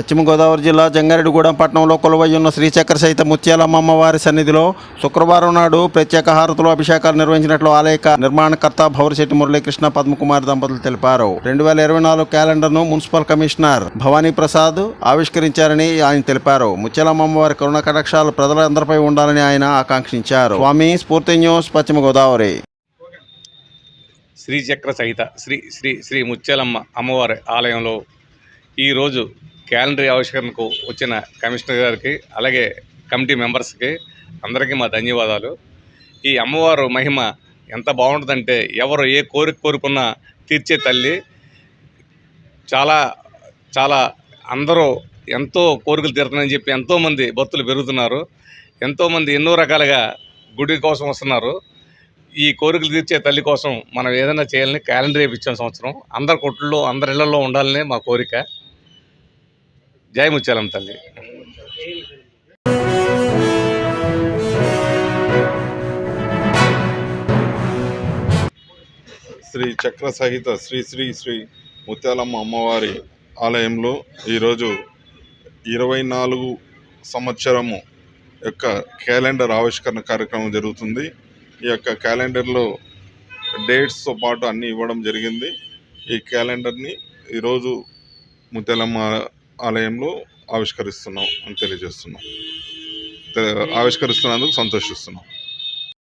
పశ్చిమ గోదావరి జిల్లా జంగారెడ్డిగూడెం పట్టణంలో కొలువై ఉన్న శ్రీచక్ర సహిత ముత్యాలమ్మ అమ్మవారి సన్నిధిలో శుక్రవారం నాడు ప్రత్యేక హారతులు అభిషేకాలు నిర్వహించినట్లు ఆలయ నిర్మాణకర్త భౌరిశెట్టి మురళీకృష్ణ పద్మకుమార్ దంపతులు తెలిపారు. రెండు వేల ఇరవై నాలుగు క్యాలెండర్ను మున్సిపల్ కమిషనర్ భవానీ ప్రసాద్ ఆవిష్కరించారని ఆయన తెలిపారు. ముత్యాలమ్మ అమ్మవారి కరుణ కటాక్షాలు ప్రజలందరిపై ఉండాలని ఆయన ఆకాంక్షించారు. స్వామి స్ఫూర్తి న్యూస్ పశ్చిమ గోదావరి. శ్రీచక్ర సహిత శ్రీ శ్రీ శ్రీ ముత్యాలమ్మ అమ్మవారి ఆలయంలో ఈరోజు క్యాలెండర్ ఆవిష్కరణకు వచ్చిన కమిషనర్ గారికి అలాగే కమిటీ మెంబర్స్కి అందరికీ మా ధన్యవాదాలు. ఈ అమ్మవారు మహిమ ఎంత బాగుంటుందంటే ఎవరు ఏ కోరిక కోరుకున్నా తీర్చే తల్లి. చాలా చాలా అందరూ ఎంతో కోరికలు తీరుతున్నాయని చెప్పి ఎంతోమంది భక్తులు పెరుగుతున్నారు. ఎంతోమంది ఎన్నో రకాలుగా గుడి కోసం వస్తున్నారు. ఈ కోరికలు తీర్చే తల్లి కోసం మనం ఏదైనా చేయాలని క్యాలెండర్ వేయించాం సంవత్సరం. అందరి కొట్టుల్లో అందరి ఇళ్ళలో ఉండాలనే మా కోరిక. జై ముత్యాలం తల్లి. శ్రీ చక్ర సహిత శ్రీ శ్రీ శ్రీ ముత్యాలమ్మ అమ్మవారి ఆలయంలో ఈరోజు ఇరవై నాలుగు సంవత్సరము యొక్క క్యాలెండర్ ఆవిష్కరణ కార్యక్రమం జరుగుతుంది. ఈ యొక్క క్యాలెండర్లో డేట్స్తో పాటు అన్నీ ఇవ్వడం జరిగింది. ఈ క్యాలెండర్ని ఈరోజు ముత్యాలమ్మ ఆలయంలో ఆవిష్కరిస్తున్నాం అని తెలియజేస్తున్నాం. ఆవిష్కరిస్తున్నందుకు సంతోషిస్తున్నాం.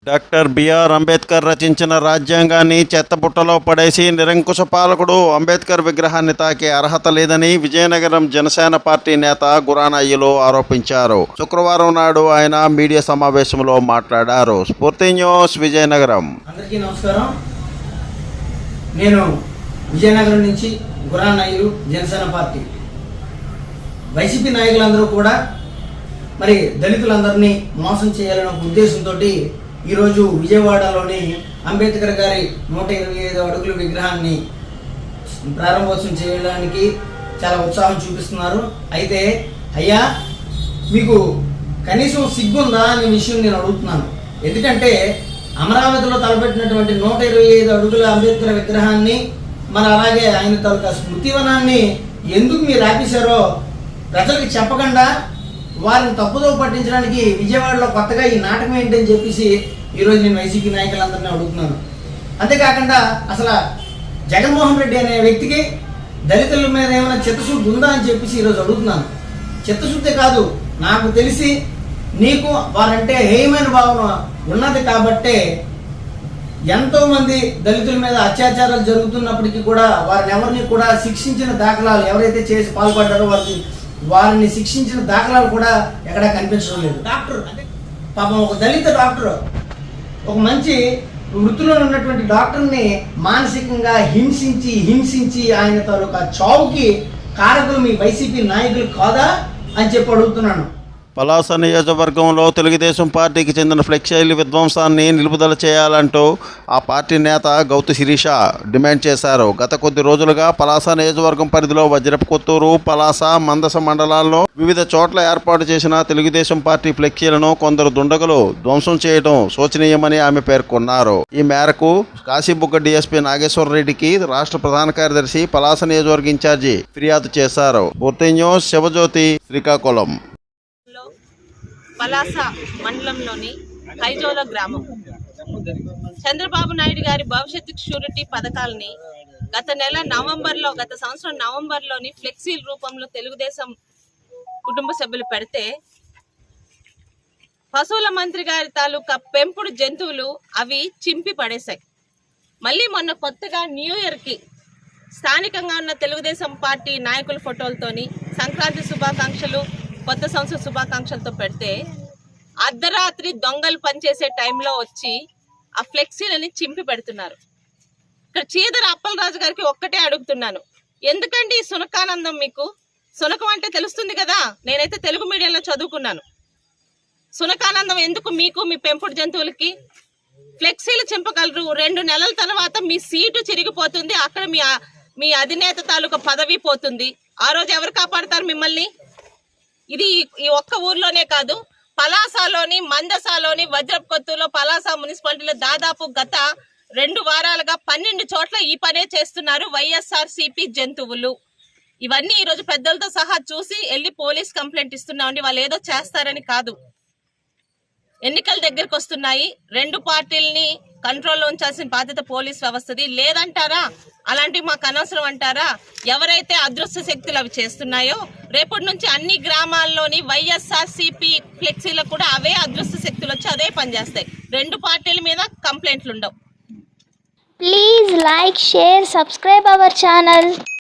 డాక్టర్ బిఆర్ అంబేద్కర్ రచించిన రాజ్యాంగాన్ని చెత్తబుట్టలో పడేసి నిరంకుశ పాలకుడు అంబేద్కర్ విగ్రహాన్ని తాకే అర్హత లేదని విజయనగరం జనసేన పార్టీ నేత గురానయ్యలు ఆరోపించారు. శుక్రవారం నాడు ఆయన మీడియా సమావేశంలో మాట్లాడారు. స్ఫూర్తి న్యూస్ విజయనగరం. అందరికీ నమస్కారం. నేను విజయనగరం నుంచి గురాన్ నాయుడు జనసేన పార్టీ. వైసీపీ నాయకులందరూ కూడా మరి దళితులందరినీ మోసం చేయాలనే ఉద్దేశంతో ఈరోజు విజయవాడలోని అంబేద్కర్ గారి నూట ఇరవై ఐదు అడుగుల విగ్రహాన్ని ప్రారంభోత్సవం చేయడానికి చాలా ఉత్సాహం చూపిస్తున్నారు. అయితే అయ్యా మీకు కనీసం సిగ్గుందా అనే విషయం నేను అడుగుతున్నాను. ఎందుకంటే అమరావతిలో తలపెట్టినటువంటి నూట ఇరవై ఐదు అడుగుల అంబేద్కర్ విగ్రహాన్ని మరి అలాగే ఆయన తాలూకా స్మృతివనాన్ని ఎందుకు మీరు ఆపేశారో ప్రజలకు చెప్పకుండా వారిని తప్పుదో పట్టించడానికి విజయవాడలో కొత్తగా ఈ నాటకం ఏంటని చెప్పేసి ఈరోజు నేను వైసీపీ నాయకులందరినీ అడుగుతున్నాను. అంతేకాకుండా అసలు జగన్మోహన్ రెడ్డి అనే వ్యక్తికి దళితుల మీద ఏమైనా చిత్తశుద్ధి ఉందా అని చెప్పేసి ఈరోజు అడుగుతున్నాను. చిత్తశుద్ధి కాదు నాకు తెలిసి నీకు వారంటే హేయమైన భావన ఉన్నది కాబట్టే ఎంతోమంది దళితుల మీద అత్యాచారాలు జరుగుతున్నప్పటికీ కూడా వారిని ఎవరిని కూడా శిక్షించిన దాఖలాలు ఎవరైతే చేసి పాల్పడ్డారో వారికి వారిని శిక్షించిన దాఖలాలు కూడా ఎక్కడా కనిపించడం లేదు. డాక్టర్ పాపం ఒక దళిత డాక్టర్ ఒక మంచి వృత్తిలో ఉన్నటువంటి డాక్టర్ని మానసికంగా హింసించి హింసించి ఆయన తాలూకా చావుకి కారకులు మీ వైసీపీ నాయకులు కాదా అని చెప్పి అడుగుతున్నాను. పలాస నియోజకవర్గంలో తెలుగుదేశం పార్టీకి చెందిన ఫ్లెక్సైలు విధ్వంసాన్ని నిలుపుదల చేయాలంటూ ఆ పార్టీ నేత గౌతు శిరీష డిమాండ్ చేశారు. గత కొద్ది రోజులుగా పలాస నియోజకవర్గం పరిధిలో వజ్రపు కొత్తూరు పలాస మందస మండలాల్లో వివిధ చోట్ల ఏర్పాటు చేసిన తెలుగుదేశం పార్టీ ఫ్లెక్సీలను కొందరు దుండగులు ధ్వంసం చేయడం శోచనీయమని ఆమె పేర్కొన్నారు. ఈ మేరకు కాశీబుగ్గ డీఎస్పీ నాగేశ్వర రెడ్డికి రాష్ట్ర ప్రధాన కార్యదర్శి పలాస నియోజకవర్గ ఇన్ఛార్జి ఫిర్యాదు చేశారు. పూర్తి న్యూస్ శివజ్యోతి శ్రీకాకుళం. పలాస మండలంలోని కైజోల గ్రామం. చంద్రబాబు నాయుడు గారి భవిష్యత్తు షూరిటీ పథకాలని గత నెల నవంబర్లో గత సంవత్సరం నవంబర్లోని ఫ్లెక్సీల రూపంలో తెలుగుదేశం కుటుంబ సభ్యులు పెడితే పశువుల మంత్రి గారి తాలూకా పెంపుడు జంతువులు అవి చింపి పడేశాయి. మళ్ళీ మొన్న కొత్తగా న్యూ ఇయర్కి స్థానికంగా ఉన్న తెలుగుదేశం పార్టీ నాయకుల ఫోటోలతోని సంక్రాంతి శుభాకాంక్షలు కొత్త సంవత్సర శుభాకాంక్షలతో పెడితే అర్ధరాత్రి దొంగలు పనిచేసే టైంలో వచ్చి ఆ ఫ్లెక్సీలని చింపి పెడుతున్నారు. ఇక్కడ చీదర అప్పలరాజు గారికి ఒక్కటే అడుగుతున్నాను. ఎందుకండి ఈ సునకానందం మీకు? సునకం అంటే తెలుస్తుంది కదా? నేనైతే తెలుగు మీడియంలో చదువుకున్నాను. సునకానందం ఎందుకు మీకు మీ పెంపుడు జంతువులకి? ఫ్లెక్సీలు చింపగలరు. రెండు నెలల తర్వాత మీ సీటు చిరిగిపోతుంది. అక్కడ మీ మీ అధినేత తాలూకా పదవి పోతుంది. ఆ రోజు ఎవరు కాపాడతారు మిమ్మల్ని? ఇది ఈ- ఒక్క ఊర్లోనే కాదు పలాసలోని మందసాలోని వజ్రపు పలాస మున్సిపాలిటీలో దాదాపు గత రెండు వారాలుగా పన్నెండు చోట్ల ఈ పనే చేస్తున్నారు వైఎస్ఆర్ సిపి జంతువులు. ఇవన్నీ ఈరోజు పెద్దలతో సహా చూసి వెళ్ళి పోలీస్ కంప్లైంట్ ఇస్తున్నామండి వాళ్ళు ఏదో చేస్తారని కాదు. ఎన్నికల దగ్గరకు వస్తున్నాయి రెండు పార్టీల్ని కంట్రోల్లో ఉంచాల్సిన బాధ్యత పోలీస్ వ్యవస్థది. లేదంటారా? అలాంటివి మాకు అనవసరం అంటారా? ఎవరైతే అదృశ్య శక్తులు అవి చేస్తున్నాయో రేపటి నుంచి అన్ని గ్రామాల్లోని వైఎస్ఆర్ సిపి ఫ్లెక్సీలకు కూడా అవే అదృశ్య శక్తులు వచ్చి అదే పనిచేస్తాయి రెండు పార్టీల మీద కంప్లైంట్లు ఉండవు. Please like share subscribe our channel.